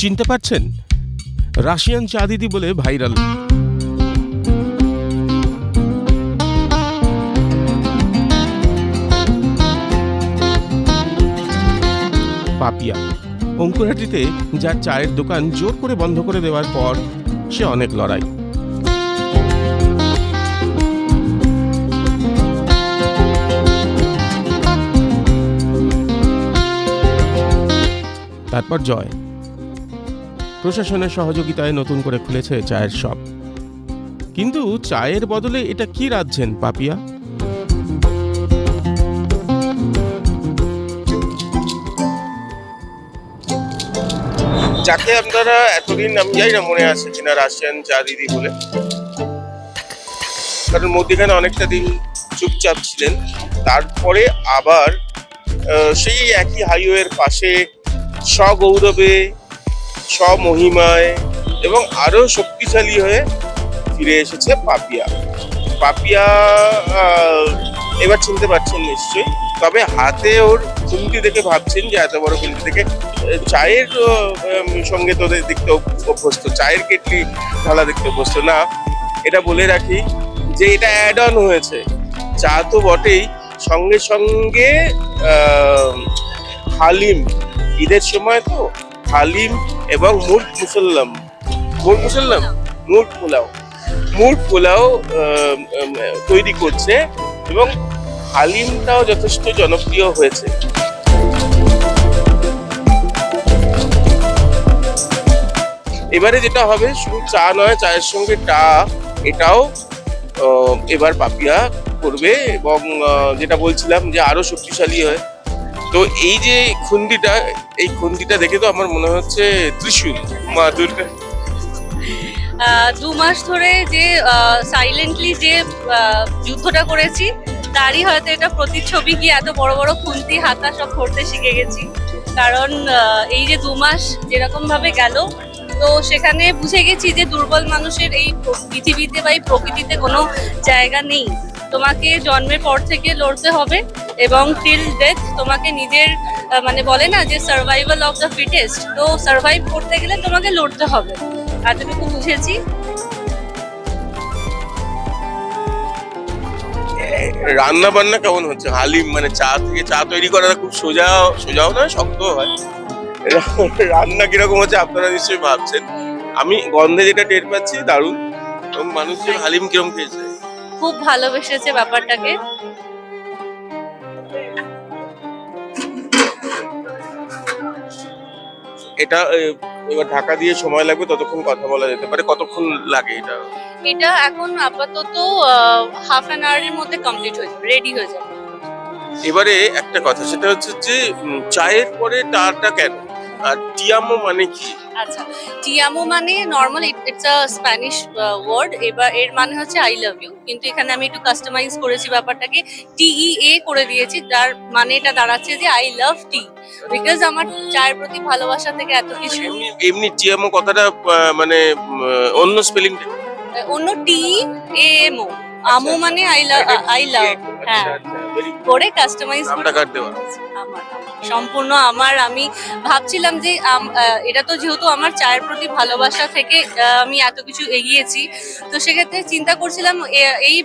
চিনতে পারছেন? রাশিয়ান চা দিদি বলে ভাইরাল। পাপিয়া। অঙ্কুরাটিতে যার চায়ের দোকান জোর করে বন্ধ করে দেওয়ার পর সে অনেক লড়াই। তারপর জয়। প্রশাসনের সহযোগিতায় নতুন করে খুলেছে চায়ের শপ। কিন্তু চায়ের বদলে এটা কি রাঁধছেন পাপিয়া? যাকে আপনারা এতদিন আমি জানি না মনে আছে কিনা রাশিয়ান চা দিদি বলে। কারণ মধ্যখানে অনেকটা দিন চুপচাপ ছিলেন। তারপরে আবার সেই একই হাইওয়ের পাশে স্বগৌরবে স্বমহিমায় এবং আরও শক্তিশালী হয়ে ফিরে এসেছে পাপিয়া। পাপিয়া এবার চিনতে পারছেন নিশ্চয়ই, তবে হাতে ওর খুন্তি দেখে ভাবছেন যে এত বড় খুন্তি দেখে চায়ের সঙ্গে তো দেখতে অভ্যস্ত, চায়ের কেটলি ঢালা দেখতে অভ্যস্ত। না, এটা বলে রাখি যে এটা অ্যাড অন হয়েছে। চা তো বটেই, সঙ্গে সঙ্গে হালিম, ঈদের সময় তো হালিম এবং মুট মুসল্লাম। মুট মুসল্লাম? মুট পোলাও। মুট পোলাও তৈরি করছে এবং হালিমটাও যথেষ্ট জনপ্রিয় হয়েছে। এবারে যেটা হবে, শুধু চা নয়, চায়ের সঙ্গে টা, এটাও এবার পাপিয়া করবে এবং যেটা বলছিলাম যে আরও শক্তিশালী হয়। তো এই যে খুন্দিটা এই খুন্দিটা দেখে তো আমার মনে হচ্ছে ত্রিশূল, মা দুর্গা। দু মাস ধরে যে সাইলেন্টলি যে যুদ্ধটা করেছি, তারই হয়তো এটা প্রতিচ্ছবি কি এত বড় বড় খুন্তি হাতা সব করতে শিখে গেছি। কারণ এই যে দু মাস যেরকম ভাবে গেল, তো সেখানে বুঝে গেছি যে দুর্বল মানুষের এই পৃথিবীতে বা এই প্রকৃতিতে কোনো জায়গা নেই। তোমাকে জন্মের পর থেকে লড়তে হবে এবং টিল ডেথ তোমাকে নিজের মানে বলে না যে সার্ভাইভাল অফ দ্য ফিটেস্ট তো সার্ভাইভ করতে গেলে তোমাকে লড়তে হবে। এতটুকু বুঝেছি। রান্না বান্না কেমন হচ্ছে? হালিম মানে চা থেকে চা তৈরি করাটা খুব সোজা, সোজাও নয় শক্ত হয়। রান্না কীরকম হচ্ছে আপনারা নিশ্চয়ই ভাবছেন। আমি গন্ধে যেটা টের পাচ্ছি, দারুণ। মানুষজন হালিম কিরম খেয়েছে? খুব ভালোবেসেছে ব্যাপারটাকে। এটা এবার ঢাকা দিয়ে সময় লাগবে ততক্ষণ কথা বলা যেতে পারে। কতক্ষণ লাগে এটা? এটা এখন আপাতত হাফ অ্যান আওয়ারের মধ্যে কমপ্লিট হয়ে যাবে রেডি হয়ে যাবে। এবারে একটা কথা সেটা হচ্ছে যে চায়ের পরে টাটা কেন? আর টিয়ামো মানে কি? আচ্ছা টিয়ামো মানে normal it's a Spanish word এবার এর মানে হচ্ছে আই লাভ ইউ কিন্তু এখানে আমি একটু কাস্টমাইজ করেছি ব্যাপারটাকে টিই এ করে দিয়েছি যার মানে এটা দাঁড়াচ্ছে যে আই লাভ টি বিকজ আমার চায়ের প্রতি ভালোবাসা থেকে এত কিছু এমনি এমনি টিয়ামো কথাটা মানে অন্য স্পেলিং অন্য টি এ এম ও আমো মানে আই লাভ আই লাভ হ্যাঁ। করে কাস্টমাইজ নামটা কাট দেওয়া? সম্পূর্ণ আমার। আমি ভাবছিলাম যে এটা তো যেহেতু আমার চায়ের প্রতি ভালোবাসা থেকে আমি এত কিছু এগিয়েছি। তো সেক্ষেত্রে চিন্তা করছিলাম এই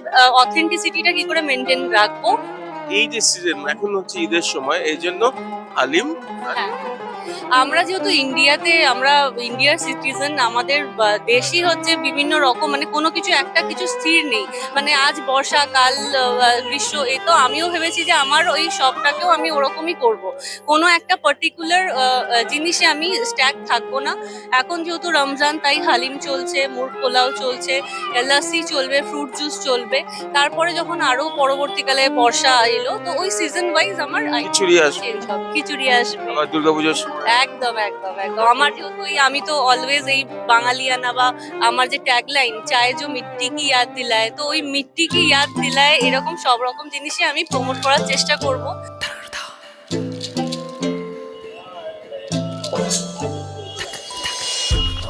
অথেন্টিসিটিটা কি করে মেনটেন রাখব? এই যে সিজন এখন হচ্ছে ঈদের সময় এই জন্য হালিম। আমরা যেহেতু ইন্ডিয়াতে আমরা ইন্ডিয়ার সিটিজেন আমাদের দেশই হচ্ছে বিভিন্ন রকম মানে কোনো কিছু একটা কিছু স্থির নেই। মানে আজ বর্ষা কাল গ্রীষ্ম এই তো আমিও ভেবেছি যে আমার ওই সবটাকেও আমি ওরকমই করব। কোনো একটা পার্টিকুলার জিনিসে আমি স্ট্যাক থাকব না। এখন যেহেতু রমজান তাই হালিম চলছে মুর পোলাও চলছে লাসি চলবে ফ্রুট জুস চলবে। তারপরে যখন আরও পরবর্তীকালে বর্ষা এলো তো ওই সিজন ওয়াইজ আমার খিচুড়ি আসবে। খিচুড়ি আসবে। দুর্গাপুজোর একদম একদম একদম। আমার যেহেতু আমি তো অলওয়েজ এই বাঙালিয়ানা বা আমার যে ট্যাগলাইন চায় যে মিট্টি কি ইয়াদ দিলায়, তো ওই মিট্টি কি ইয়াদ দিলায় এরকম সব রকম জিনিসই আমি প্রমোট করার চেষ্টা করব।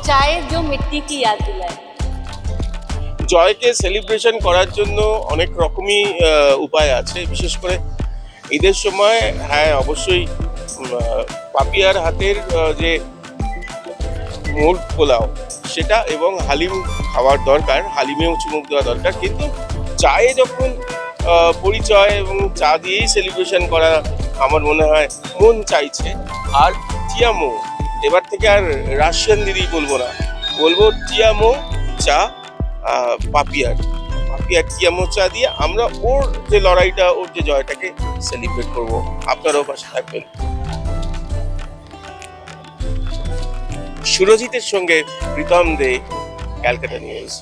চায়ের যে মিট্টি কি ইয়াদ দিলায়। জয়কে সেলিব্রেশন করার জন্য অনেক রকমই উপায় আছে। বিশেষ করে ঈদের সময় হ্যাঁ অবশ্যই পাপিয়ার হাতের যে মোল্ড পোলাও, সেটা এবং হালিম খাওয়ার দরকার, হালিমেও চুমুক দেওয়া দরকার। কিন্তু চায়ে যখন পরিচয় এবং চা দিয়েই সেলিব্রেশন করা আমার মনে হয় মন চাইছে, আর টিয়ামো এবার থেকে আর রাশিয়ান দিদি বলব না, বলব টিয়ামো চা পাপিয়ার। পাপিয়ার টিয়ামো চা দিয়ে আমরা ওর যে লড়াইটা, ওর যে জয়টাকে সেলিব্রেট করব। আপনারাও পাশে থাকবেন। সুরজিতের সঙ্গে প্রীতম দে ক্যালকাটা নিউজ।